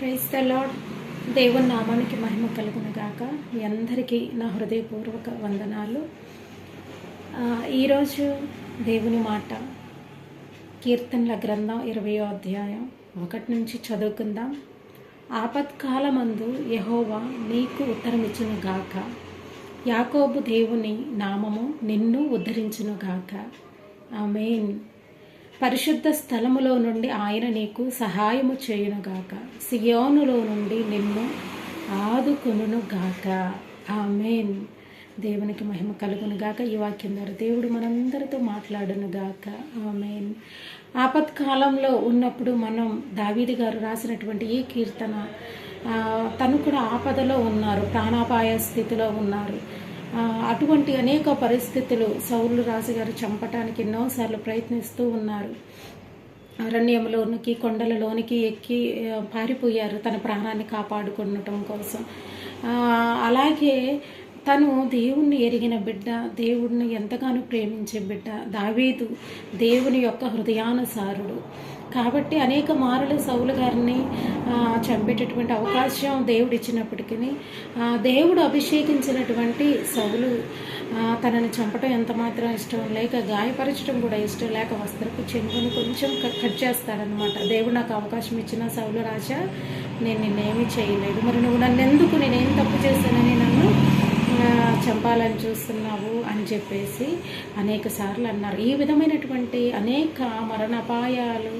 Praise the lord దేవుని నామానికి మహిమ కలుగును గాక. మీ అందరికీ నా హృదయపూర్వక వందనాలు. ఈరోజు దేవుని మాట. కీర్తనల గ్రంథం ఇరవయో అధ్యాయం ఒకటి నుంచి చదువుకుందాం. ఆపత్కాలమందు యహోవా నీకు ఉత్తరమిచ్చును గాక. యాకోబు దేవుని నామము నిన్ను ఉద్ధరించును గాక. మెయిన్ పరిశుద్ధ స్థలములో నుండి ఆయన నీకు సహాయము చేయునుగాక. సియోనులో నుండి నిన్ను ఆదుకొనుగాక ఆమెన్. దేవునికి మహిమ కలుగునుగాక. ఈ వాక్యం ద్వారా దేవుడు మనందరితో మాట్లాడును గాక ఆమెన్. ఆపత్కాలంలో ఉన్నప్పుడు మనం దావీది గారు రాసినటువంటి ఈ కీర్తన తను కూడా ఆపదలో ఉన్నారు ప్రాణాపాయ స్థితిలో ఉన్నారు. అటువంటి అనేక పరిస్థితులు సౌలు రాజుగారు చంపటానికి ఎన్నోసార్లు ప్రయత్నిస్తూ ఉన్నారు. అరణ్యంలోనికి కొండలలోనికి ఎక్కి పారిపోయారు తన ప్రాణాన్ని కాపాడుకునటం కోసం. అలాగే తను దేవుణ్ణి ఎరిగిన బిడ్డ దేవుడిని ఎంతగానో ప్రేమించే బిడ్డ దావీదు దేవుని యొక్క హృదయానుసారుడు. కాబట్టి అనేక మారులు సౌలు గారిని చంపేటటువంటి అవకాశం దేవుడు ఇచ్చినప్పటికీ దేవుడు అభిషేకించినటువంటి సౌలు తనని చంపటం ఎంత మాత్రం ఇష్టం లేక గాయపరచడం కూడా ఇష్టం లేక వస్త్రపు చెంగుని కొంచెం కట్ చేస్తాడనమాట దేవుడు నాకు అవకాశం ఇచ్చిన సౌలు రాజా నేను నిన్నేమీ చేయలేదు. మరి నువ్వు నన్ను ఎందుకు నేనేం తప్పు చేశానని నన్ను చంపాలని చూస్తున్నావు అని చెప్పేసి అనేక సార్లు అన్నారు. ఈ విధమైనటువంటి అనేక మరణపాయాలు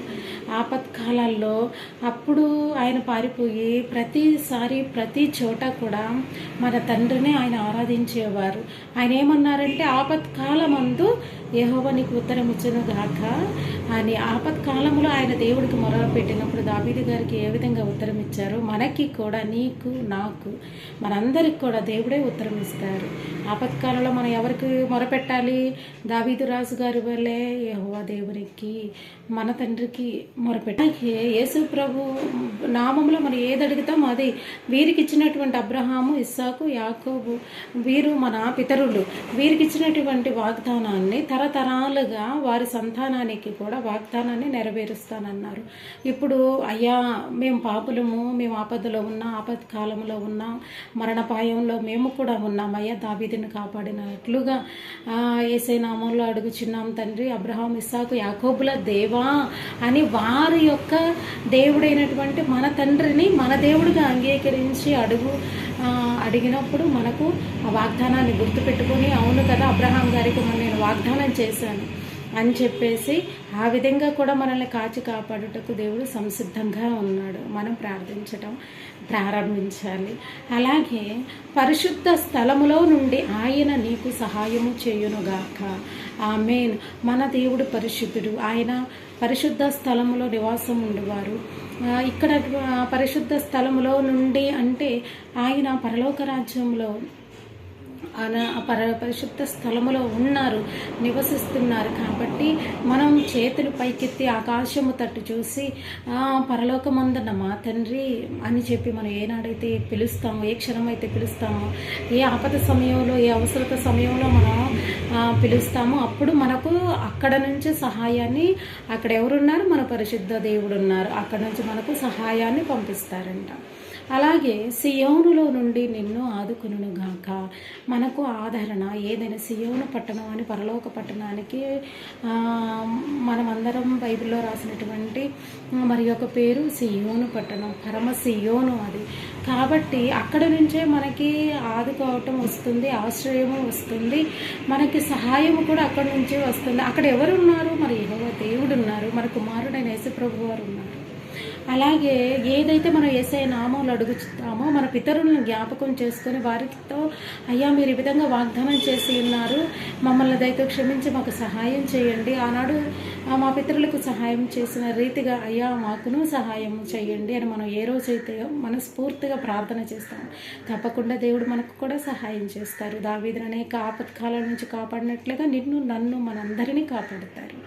ఆపత్కాలాల్లో అప్పుడు ఆయన పారిపోయి ప్రతిసారి ప్రతి చోట కూడా మన తండ్రిని ఆయన ఆరాధించేవారు. ఆయన ఏమన్నారంటే ఆపత్కాలమందు యెహోవా నీకు ఉత్తరం గాక. అని ఆపత్కాలంలో ఆయన దేవుడికి మొరవ పెట్టినప్పుడు దాబీది గారికి ఏ విధంగా ఉత్తరం ఇచ్చారో మనకి కూడా నీకు నాకు మనందరికి కూడా దేవుడే ఉత్తరం ఇస్తారు ఆపత్కాలంలో మనం ఎవరికి మొరపెట్టాలి దావీదు రాజు గారి వల్లే యహోవా దేవునికి మన తండ్రికి మొరపెట్టి. యేసు ప్రభు నామంలో మనం ఏది అడుగుతామో అది వీరికి ఇచ్చినటువంటి అబ్రహాము ఇస్సాకు యాకోబు వీరు మన పితరులు. వీరికి ఇచ్చినటువంటి వాగ్దానాన్ని తరతరాలుగా వారి సంతానానికి కూడా వాగ్దానాన్ని నెరవేరుస్తానన్నారు. ఇప్పుడు అయ్యా మేము పాపులము మేము ఆపదలో ఉన్నాం ఆపద కాలంలో ఉన్నాం మరణపాయంలో మేము కూడా ఉన్నాం. అయ్యా దావీదిని కాపాడినట్లుగా ఆ, ఏసై నామంలో అడుగుచున్నాం తండ్రి. అబ్రహాం ఇస్సాకు యాకోబుల దేవా అని వా వారి యొక్క దేవుడైనటువంటి మన తండ్రిని మన దేవుడిగా అంగీకరించి అడుగు అడిగినప్పుడు మనకు ఆ వాగ్దానాన్ని గుర్తుపెట్టుకొని అవును కదా అబ్రహాం గారికి మొన్న నేను వాగ్దానం చేశాను. అని చెప్పేసి ఆ విధంగా కూడా మనల్ని కాచి కాపాడుటకు దేవుడు సంసిద్ధంగా ఉన్నాడు. మనం ప్రార్థించటం ప్రారంభించాలి. అలాగే పరిశుద్ధ స్థలములో నుండి ఆయన నీకు సహాయము చేయునుగాక. ఆమెన్. మన దేవుడు పరిశుద్ధుడు. ఆయన పరిశుద్ధ స్థలములో నివాసం ఉండేవారు. ఇక్కడ పరిశుద్ధ స్థలములో నుండి అంటే ఆయన పరలోక రాజ్యంలో పర పరిశుద్ధ స్థలములో ఉన్నారు నివసిస్తున్నారు. కాబట్టి మనం చేతులు పైకెత్తి ఆకాశము తట్టు చూసి "ఆ, పరలోకమందున్న మా తండ్రి అని చెప్పి మనం ఏనాడైతే పిలుస్తామో ఏ క్షణం అయితే పిలుస్తామో ఏ ఆపద సమయంలో ఏ అవసరత సమయంలో మనం పిలుస్తామో అప్పుడు మనకు అక్కడ నుంచి సహాయాన్ని అక్కడ ఎవరున్నారు? మన పరిశుద్ధ దేవుడు ఉన్నారు అక్కడ నుంచి మనకు సహాయాన్ని పంపిస్తారంట. అలాగే సియోనులో నుండి నిన్ను ఆదుకునుగాక మనకు ఆదరణ. ఏదైనా సియోను పట్టణం అని పరలోక పట్టణానికి మనమందరం బైబిల్లో రాసినటువంటి మరి ఒక పేరు సియోను పట్టణం పరమ సియోను అది. కాబట్టి అక్కడ నుంచే మనకి ఆదుకోవటం వస్తుంది ఆశ్రయము వస్తుంది మనకి సహాయము కూడా అక్కడ నుంచే వస్తుంది. అక్కడ ఎవరున్నారు? మరి ఎవరో దేవుడు ఉన్నారు మన కుమారుడైన యేసుప్రభు వారు ఉన్నారు. అలాగే ఏదైతే మనం ఏసఐ నామంలో అడుగుతామో మన పితరులను జ్ఞాపకం చేసుకొని వారితో అయ్యా మీరు ఈ విధంగా వాగ్దానం చేసి ఉన్నారు. మమ్మల్ని దయతో క్షమించి మాకు సహాయం చేయండి. ఆనాడు మా పితరులకు సహాయం చేసిన రీతిగా అయ్యా మాకును సహాయం చేయండి అని మనం ఏ రోజైతే మనస్ఫూర్తిగా ప్రార్థన చేస్తాం తప్పకుండా దేవుడు మనకు కూడా సహాయం చేస్తారు. దావీదుని అనేక ఆపత్కాల నుంచి కాపాడినట్లుగా నిన్ను నన్ను మనందరినీ కాపాడుతారు.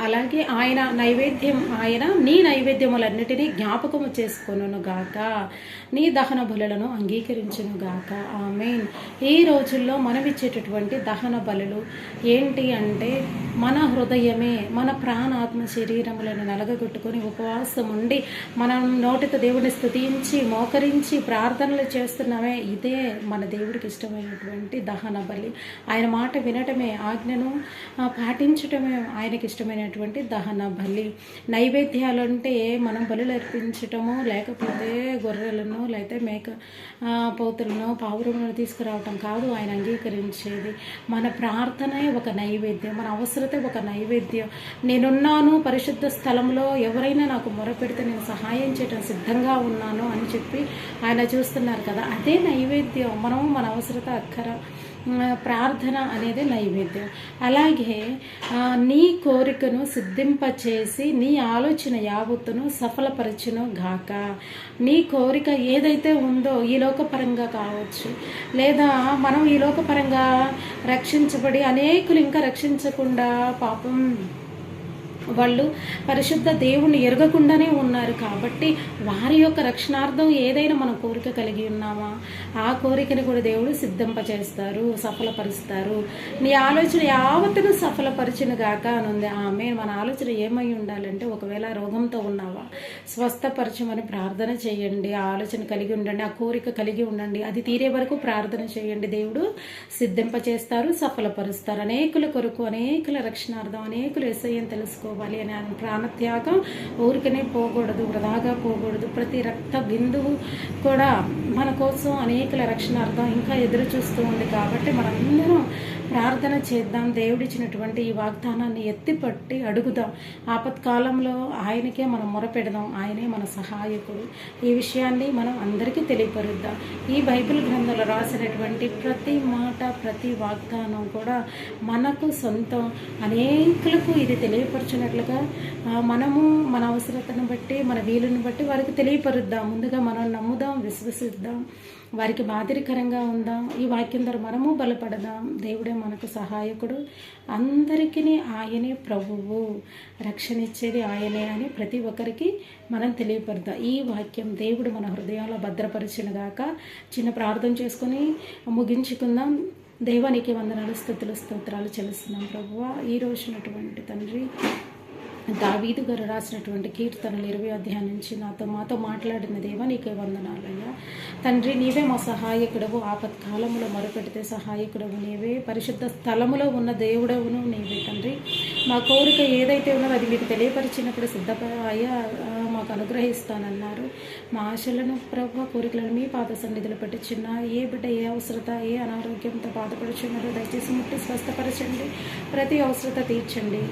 అలాగే ఆయన నైవేద్యం ఆయన నీ నైవేద్యములన్నిటినీ జ్ఞాపకము చేసుకొనును గాక. నీ దహన బలులను అంగీకరించును గాక. ఆమెన్. ఈ రోజుల్లో మనం ఇచ్చేటటువంటి దహన బలులు ఏంటి అంటే మన హృదయమే మన ప్రాణాత్మ శరీరములను నలగగొట్టుకొని ఉపవాసం ఉండి మనం నోటితో దేవుడిని స్థుతించి మోకరించి ప్రార్థనలు చేస్తున్నామే. ఇదే మన దేవుడికి ఇష్టమైనటువంటి దహన బలి. ఆయన మాట వినటమే ఆజ్ఞను పాటించటమే ఆయనకి ఇష్టమైనటువంటి దహన బలి. నైవేద్యాలు అంటే మనం బలులు అర్పించటము లేకపోతే గొర్రెలను లేకపోతే మేక పౌతులను పోతులను పావురములను తీసుకురావటం కాదు ఆయన అంగీకరించేది. మన ప్రార్థనే ఒక నైవేద్యం మన అవసరతే ఒక నైవేద్యం. నేనున్నాను పరిశుద్ధ స్థలంలో ఎవరైనా నాకు మొరపెడితే నేను సహాయం చేయడం సిద్ధంగా ఉన్నాను అని చెప్పి ఆయన చూస్తున్నారు కదా. అదే నైవేద్యం మనం మన అవసరత అక్కర ప్రార్థన అనేది నైవేద్యం. అలాగే నీ కోరికను సిద్ధింపచేసి నీ ఆలోచన యావత్తును సఫలపరచును గాక. నీ కోరిక ఏదైతే ఉందో ఈ లోకపరంగా కావచ్చు లేదా మనం ఈ లోకపరంగా రక్షించబడి అనేకులు ఇంకా రక్షించకుండా పాపం వాళ్ళు పరిశుద్ధ దేవుణ్ణి ఎరగకుండానే ఉన్నారు కాబట్టి వారి యొక్క రక్షణార్థం ఏదైనా మనం కోరిక కలిగి ఉన్నామా? ఆ కోరికని కూడా దేవుడు సిద్ధింపచేస్తారు సఫలపరుస్తారు. నీ ఆలోచన యావత్తును సఫలపరిచిన గాక అని ఉంది ఆమె మన ఆలోచన ఏమై ఉండాలంటే ఒకవేళ రోగంతో ఉన్నావా స్వస్థపరచమని ప్రార్థన చేయండి. ఆ ఆలోచన కలిగి ఉండండి ఆ కోరిక కలిగి ఉండండి. అది తీరే వరకు ప్రార్థన చేయండి. దేవుడు సిద్ధింపచేస్తారు సఫలపరుస్తారు. అనేకుల కొరకు అనేకుల రక్షణార్థం అనేకులు ఎస్ఐని తెలుసుకోవాలి అని ప్రాణత్యాగం. ఊరికనే పోకూడదు వృధాగా పోకూడదు. ప్రతి రక్త బిందువు కూడా మన కోసం అనేకల రక్షణార్థం ఇంకా ఎదురు చూస్తూ ఉంది కాబట్టి మనందరం ప్రార్థన చేద్దాం. దేవుడిచ్చినటువంటి ఈ వాగ్దానాన్ని ఎత్తిపట్టి అడుగుదాం. ఆపత్కాలంలో ఆయనకే మనం మొరపెడదాం. ఆయనే మన సహాయకుడు. ఈ విషయాన్ని మనం అందరికీ తెలియపరుద్దాం. ఈ బైబిల్ గ్రంథంలో రాసినటువంటి ప్రతి మాట ప్రతి వాగ్దానం కూడా మనకు సొంతం. అనేకులకు ఇది తెలియపరచినట్లుగా మనము మన అవసరతను బట్టి మన వీలుని బట్టి వారికి తెలియపరుద్దాం. ముందుగా మనం నమ్ముదాం విశ్వసిద్దాం. వారికి మాదిరికరంగా ఉందాం. ఈ వాక్యం ద్వారా మనము బలపడదాం. దేవుడే మనకు సహాయకుడు. అందరికీ ఆయనే ప్రభువు. రక్షణ ఇచ్చేది ఆయనే అని ప్రతి ఒక్కరికి మనం తెలియపరుద్దాం. ఈ వాక్యం దేవుడు మన హృదయంలో భద్రపరిచినగాక చిన్న ప్రార్థన చేసుకొని ముగించుకుందాం. దైవానికి వందనాలు స్థుతులు స్తోత్రాలు చెల్లిస్తున్నాం ప్రభువ. ఈ రోజునటువంటి తండ్రి దావీదు గారు రాసినటువంటి కీర్తనలు ఇరవై అధ్యాయం నుంచి నాతో మాతో మాట్లాడిన దేవా నీకే వందనాలయ్యా. తండ్రి నీవే మా సహాయకుడవు. ఆపత్కాలంలో మొరపెడితే సహాయకుడవు నీవే. పరిశుద్ధ స్థలములో ఉన్న దేవుడవును నీవే తండ్రి. మా కోరిక ఏదైతే ఉన్నదో అది మీకు తెలియపరిచినప్పుడు సిద్ధప అయ్యా మాకు అనుగ్రహిస్తానన్నారు. మా ఆశలను ప్రభు కోరికలను మీ పాద సన్నిధిలో పెట్టుచున్న ఏ బిడ్డ ఏ అవసరత ఏ అనారోగ్యంతో బాధపడుచున్నారో దయచేసి ముట్టి స్వస్థపరచండి. ప్రతి అవసరత తీర్చండి.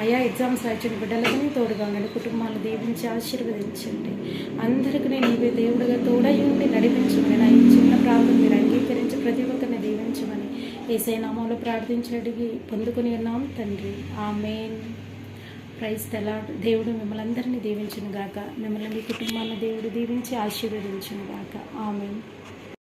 అయా ఎగ్జామ్స్ రాయించండి బిడ్డలకి తోడుగా ఉండండి. కుటుంబాలు దీవించి ఆశీర్వదించండి. అందరికీ నీవే దేవుడిగా తోడై ఉండి నడిపించమని నా ఈ చిన్న ప్రార్థన మీరు అంగీకరించి ప్రతి ఒక్కరిని దీవించమని ఏసై నామంలో ప్రార్థించి అడిగి పొందుకుని ఉన్నాం తండ్రి. ఆమెన్. ప్రైజ్ తెలా దేవుడు మిమ్మల్ని అందరినీ దీవించును గాక మిమ్మల్ని మీ కుటుంబాన్ని దేవుడు దీవించి ఆశీర్వదించును గాక ఆమెన్.